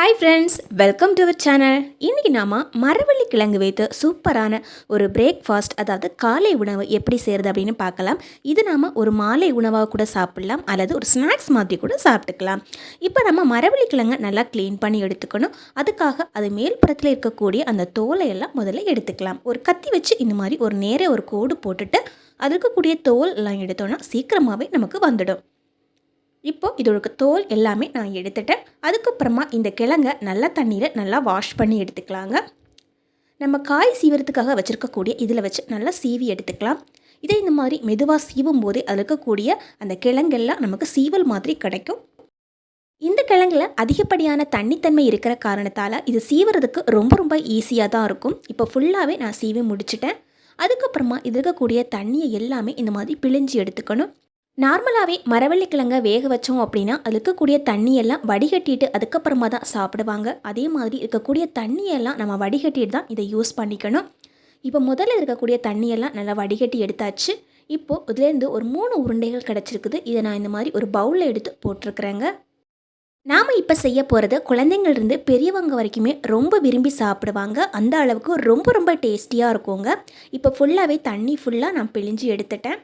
Hi friends welcome to our channel இன்றைக்கி நாம் மரவள்ளி கிழங்கு வைத்து சூப்பரான ஒரு பிரேக்ஃபாஸ்ட் அதாவது காலை உணவு எப்படி செய்கிறது அப்படின்னு பார்க்கலாம். இது நாம் ஒரு மாலை உணவாக கூட சாப்பிடலாம் அல்லது ஒரு ஸ்நாக்ஸ் மாதிரி கூட சாப்பிட்டுக்கலாம். இப்போ நம்ம மரவள்ளி கிழங்கை நல்லா க்ளீன் பண்ணி எடுத்துக்கணும். அதுக்காக அது மேல்புறத்தில் இருக்கக்கூடிய அந்த தோலை எல்லாம் முதல்ல எடுத்துக்கலாம். ஒரு கத்தி வச்சு இந்த மாதிரி ஒரு நேர ஒரு கோடு போட்டுட்டு அது இருக்கக்கூடிய தோல் எல்லாம் எடுத்தோன்னா சீக்கிரமாகவே நமக்கு வந்துடும். இப்போ இதோட தோல் எல்லாமே நான் எடுத்துட்டேன். அதுக்கப்புறமா இந்த கிழங்கை நல்லா தண்ணியில் நல்லா வாஷ் பண்ணி எடுத்துக்கலாங்க. நம்ம காய் சீவரத்துக்காக வச்சுருக்கக்கூடிய இதில் வச்சு நல்லா சீவி எடுத்துக்கலாம். இதே இந்த மாதிரி மெதுவாக சீவும் போதே அதில் இருக்கக்கூடிய அந்த கிழங்கெல்லாம் நமக்கு சீவல் மாதிரி கிடைக்கும். இந்த கிழங்குல அதிகப்படியான தண்ணித்தன்மை இருக்கிற காரணத்தால் இது சீவுறதுக்கு ரொம்ப ரொம்ப ஈஸியாக தான் இருக்கும். இப்போ ஃபுல்லாகவே நான் சீவி முடிச்சிட்டேன். அதுக்கப்புறமா இது இருக்கக்கூடிய தண்ணியை எல்லாமே இந்த மாதிரி பிழிஞ்சு எடுத்துக்கணும். நார்மலாகவே மரவள்ளிக்கிழங்க வேக வச்சோம் அப்படின்னா அது இருக்கக்கூடிய தண்ணியெல்லாம் வடிகட்டிட்டு அதுக்கப்புறமா தான் சாப்பிடுவாங்க. அதே மாதிரி இருக்கக்கூடிய தண்ணியெல்லாம் நம்ம வடிகட்டிட்டு தான் இதை யூஸ் பண்ணிக்கணும். இப்போ முதல்ல இருக்கக்கூடிய தண்ணியெல்லாம் நல்லா வடிகட்டி எடுத்தாச்சு. இப்போது இதுலேருந்து ஒரு மூணு உருண்டைகள் கிடச்சிருக்குது. இதை நான் இந்த மாதிரி ஒரு பவுலில் எடுத்து போட்டிருக்கிறேங்க. நாம் இப்போ செய்ய போகிறது குழந்தைங்கள்ருந்து பெரியவங்க வரைக்குமே ரொம்ப விரும்பி சாப்பிடுவாங்க. அந்த அளவுக்கு ரொம்ப ரொம்ப டேஸ்டியாக இருக்குங்க. இப்போ ஃபுல்லாகவே தண்ணி ஃபுல்லாக நான் பிழிஞ்சு எடுத்துட்டேன்.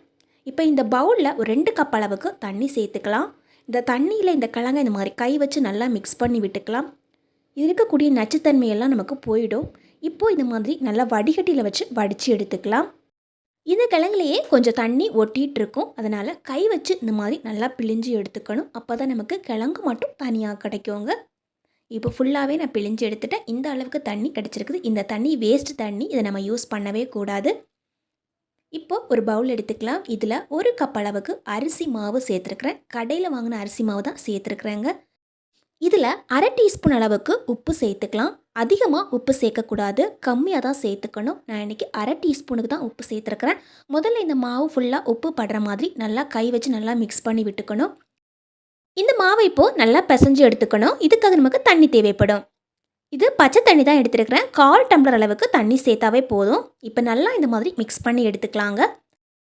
இப்போ இந்த பவுலில் ஒரு ரெண்டு கப் அளவுக்கு தண்ணி சேர்த்துக்கலாம். இந்த தண்ணியில் இந்த கிழங்கை இந்த மாதிரி கை வச்சு நல்லா மிக்ஸ் பண்ணி விட்டுக்கலாம். இது இருக்கக்கூடிய நச்சுத்தன்மையெல்லாம் நமக்கு போயிடும். இப்போது இந்த மாதிரி நல்லா வடிகட்டியில் வச்சு வடித்து எடுத்துக்கலாம். இந்த கிழங்குலையே கொஞ்சம் தண்ணி ஒட்டிகிட்டு இருக்கும். அதனால் கை வச்சு இந்த மாதிரி நல்லா பிழிஞ்சு எடுத்துக்கணும். அப்போ தான் நமக்கு கிழங்கு மட்டும் தனியாக கிடைக்குங்க. இப்போ ஃபுல்லாகவே நான் பிழிஞ்சு எடுத்துட்டேன். இந்த அளவுக்கு தண்ணி கிடச்சிருக்குது. இந்த தண்ணி வேஸ்ட் தண்ணி இதை நம்ம யூஸ் பண்ணவே கூடாது. இப்போ ஒரு பவுல் எடுத்துக்கலாம். இதில் ஒரு கப் அளவுக்கு அரிசி மாவு சேர்த்துருக்குறேன். கடையில் வாங்கின அரிசி மாவு தான் சேர்த்துருக்குறேங்க. இதில் அரை டீஸ்பூன் அளவுக்கு உப்பு சேர்த்துக்கலாம். அதிகமாக உப்பு சேர்க்கக்கூடாது. கம்மியாக தான் சேர்த்துக்கணும். நான் இன்றைக்கி அரை டீஸ்பூனுக்கு தான் உப்பு சேர்த்துருக்குறேன். முதல்ல இந்த மாவு ஃபுல்லாக உப்பு படுற மாதிரி நல்லா கை வச்சு நல்லா மிக்ஸ் பண்ணி விட்டுக்கணும். இந்த மாவை இப்போது நல்லா பிசைஞ்சு எடுத்துக்கணும். இதுக்காக நமக்கு தண்ணி தேவைப்படும். இது பச்சை தண்ணி தான் எடுத்துருக்கிறேன். கால் டம்ளர் அளவுக்கு தண்ணி சேர்த்தாவே போதும். இப்போ நல்லா இந்த மாதிரி மிக்ஸ் பண்ணி எடுத்துக்கலாங்க.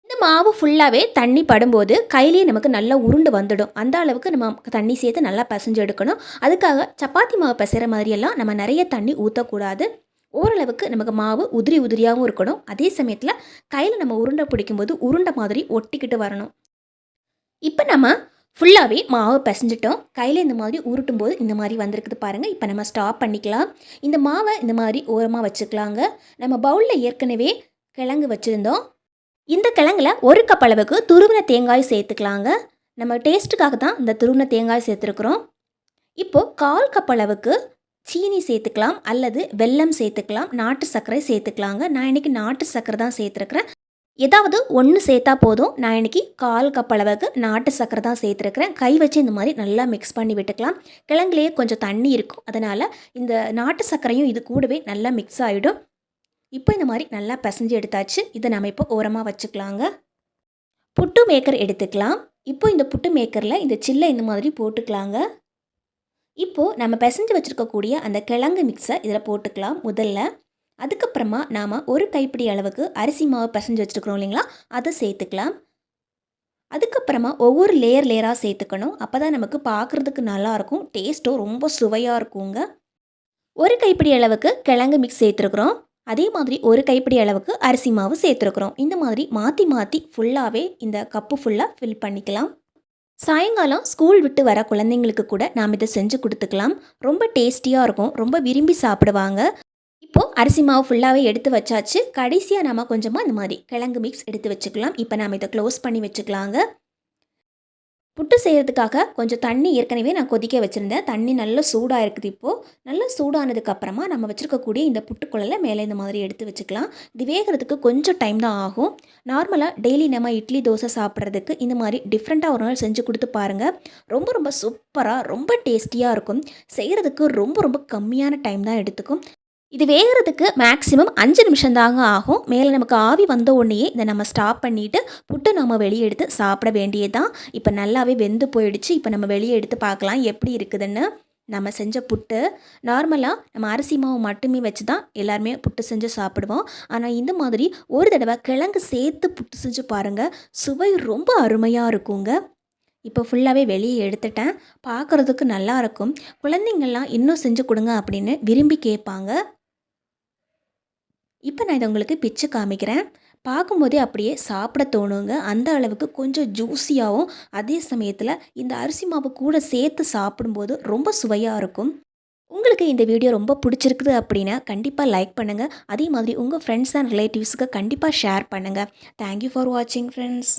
இந்த மாவு ஃபுல்லாகவே தண்ணி படும்போது கையிலேயே நமக்கு நல்லா உருண்டு வந்துடும். அந்த அளவுக்கு நம்ம தண்ணி சேர்த்து நல்லா பசைஞ்சு எடுக்கணும். அதுக்காக சப்பாத்தி மாவு பசைகிற மாதிரியெல்லாம் நம்ம நிறைய தண்ணி ஊற்றக்கூடாது ஓரளவுக்கு நமக்கு மாவு உதிரி உதிரியாகவும் இருக்கணும். அதே சமயத்தில் கையில் நம்ம உருண்டை பிடிக்கும்போது உருண்டை மாதிரி ஒட்டிக்கிட்டு வரணும். இப்போ நம்ம ஃபுல்லாகவே மாவு பிசைஞ்சிட்டோம். கையில் இந்த மாதிரி உருட்டும் போது இந்த மாதிரி வந்திருக்குது பாருங்கள் இப்போ நம்ம ஸ்டாப் பண்ணிக்கலாம். இந்த மாவை இந்த மாதிரி ஓரமாக வச்சுக்கலாங்க. நம்ம பவுலில் ஏற்கனவே கிழங்கு வச்சுருந்தோம். இந்த கிழங்குல ஒரு கப் அளவுக்கு துருவின தேங்காய் சேர்த்துக்கலாங்க. நம்ம டேஸ்ட்டுக்காக தான் இந்த துருவின தேங்காய் சேர்த்துருக்குறோம். இப்போது கால் கப் அளவுக்கு சீனி சேர்த்துக்கலாம். அல்லது வெல்லம் சேர்த்துக்கலாம். நாட்டு சர்க்கரை சேர்த்துக்கலாங்க. நான் இன்றைக்கி நாட்டு சர்க்கரை தான் சேர்த்துருக்குறேன். ஏதாவது ஒன்று சேர்த்தா போதும். நான் இன்றைக்கி கால் கப் அளவுக்கு நாட்டு சக்கரை தான் சேர்த்துருக்குறேன். கை வச்சு இந்த மாதிரி நல்லா மிக்ஸ் பண்ணி விட்டுக்கலாம். கிழங்குலேயே கொஞ்சம் தண்ணி இருக்கும். அதனால் இந்த நாட்டு சர்க்கரையும் இது கூடவே நல்லா மிக்ஸ் ஆகிடும் இப்போ இந்த மாதிரி நல்லா பிசைஞ்சு எடுத்தாச்சு. இதை நம்ம இப்போ ஓரமாக வச்சுக்கலாங்க. புட்டு மேக்கர் எடுத்துக்கலாம். இப்போ இந்த புட்டு மேக்கரில் இந்த சில்லை இந்த மாதிரி போட்டுக்கலாங்க. இப்போது நம்ம பிசைஞ்சு வச்சுருக்கக்கூடிய அந்த கிழங்கு மிக்ஸை இதில் போட்டுக்கலாம் முதல்ல. அதுக்கப்புறமா நாம் ஒரு கைப்பிடி அளவுக்கு அரிசி மாவு பிசைஞ்சு வச்சுருக்குறோம் இல்லைங்களா? அதை சேர்த்துக்கலாம். அதுக்கப்புறமா ஒவ்வொரு லேயர் லேயராக சேர்த்துக்கணும். அப்போ தான் நமக்கு பார்க்குறதுக்கு நல்லாயிருக்கும் டேஸ்ட்டும் ரொம்ப சுவையாக இருக்குங்க. ஒரு கைப்பிடி அளவுக்கு கிழங்கு மிக்ஸ் சேர்த்துருக்குறோம். அதே மாதிரி ஒரு கைப்பிடி அளவுக்கு அரிசி மாவு சேர்த்துருக்குறோம். இந்த மாதிரி மாற்றி மாற்றி ஃபுல்லாகவே இந்த கப்பு ஃபுல்லாக ஃபில் பண்ணிக்கலாம். சாயங்காலம் ஸ்கூல் விட்டு வர குழந்தைங்களுக்கு கூட நாம் இதை செஞ்சு கொடுத்துக்கலாம். ரொம்ப டேஸ்டியாக இருக்கும். ரொம்ப விரும்பி சாப்பிடுவாங்க. இப்போது அரிசி மாவு ஃபுல்லாகவே எடுத்து வச்சாச்சு. கடைசியாக நம்ம கொஞ்சமாக இந்த மாதிரி கிழங்கு மிக்ஸ் எடுத்து வச்சுக்கலாம். இப்போ நாம் இதை க்ளோஸ் பண்ணி வச்சுக்கலாங்க. புட்டு செய்கிறதுக்காக கொஞ்சம் தண்ணி ஏற்கனவே நான் கொதிக்க வச்சுருந்தேன். தண்ணி நல்லா சூடாக இருக்குது இப்போது நல்லா சூடானதுக்கப்புறமா நம்ம வச்சுருக்கக்கூடிய இந்த புட்டுக்குழலை மேலே இந்த மாதிரி எடுத்து வச்சுக்கலாம். இது வேகிறதுக்கு கொஞ்சம் டைம் தான் ஆகும். நார்மலாக டெய்லி நம்ம இட்லி தோசை சாப்பிட்றதுக்கு இந்த மாதிரி டிஃப்ரெண்ட்டாக ஒரு நாள் செஞ்சு கொடுத்து பாருங்கள் ரொம்ப ரொம்ப சூப்பராக ரொம்ப டேஸ்டியாக இருக்கும். செய்கிறதுக்கு ரொம்ப ரொம்ப கம்மியான டைம் தான் எடுத்துக்கும். இது வேகிறதுக்கு மேக்ஸிமம் அஞ்சு நிமிஷம் தாங்க ஆகும். மேலே நமக்கு ஆவி வந்த உடனேயே இதை நம்ம ஸ்டாப் பண்ணிவிட்டு புட்டை நம்ம வெளியே எடுத்து சாப்பிட வேண்டியது தான் இப்போ நல்லாவே வெந்து போயிடுச்சு. இப்போ நம்ம வெளியே எடுத்து பார்க்கலாம் எப்படி இருக்குதுன்னு. நம்ம செஞ்ச புட்டு நார்மலாக நம்ம அரிசி மாவு மட்டுமே வச்சு தான் எல்லாருமே புட்டு செஞ்சு சாப்பிடுவோம். ஆனால் இந்த மாதிரி ஒரு தடவை கிழங்கு சேர்த்து புட்டு செஞ்சு பாருங்கள் சுவை ரொம்ப அருமையாக இருக்குங்க. இப்போ ஃபுல்லாகவே வெளியே எடுத்துட்டேன். பார்க்குறதுக்கு நல்லாயிருக்கும் குழந்தைங்கள்லாம் இன்னும் செஞ்சு கொடுங்க அப்படின்னு விரும்பி கேட்பாங்க. இப்போ நான் இதை உங்களுக்கு பிச்சு காமிக்கிறேன். பார்க்கும்போதே அப்படியே சாப்பிட தோணுங்க. அந்த அளவுக்கு கொஞ்சம் ஜூஸியாகவும் அதே சமயத்தில் இந்த அரிசி மாவு கூட சேர்த்து சாப்பிடும்போது ரொம்ப சுவையாக இருக்கும். உங்களுக்கு இந்த வீடியோ ரொம்ப பிடிச்சிருக்குது அப்படின்னா கண்டிப்பாக லைக் பண்ணுங்கள் அதே மாதிரி உங்கள் ஃப்ரெண்ட்ஸ் அண்ட் ரிலேட்டிவ்ஸுக்கு கண்டிப்பாக ஷேர் பண்ணுங்கள் தேங்க்யூ ஃபார் வாட்சிங் ஃப்ரெண்ட்ஸ்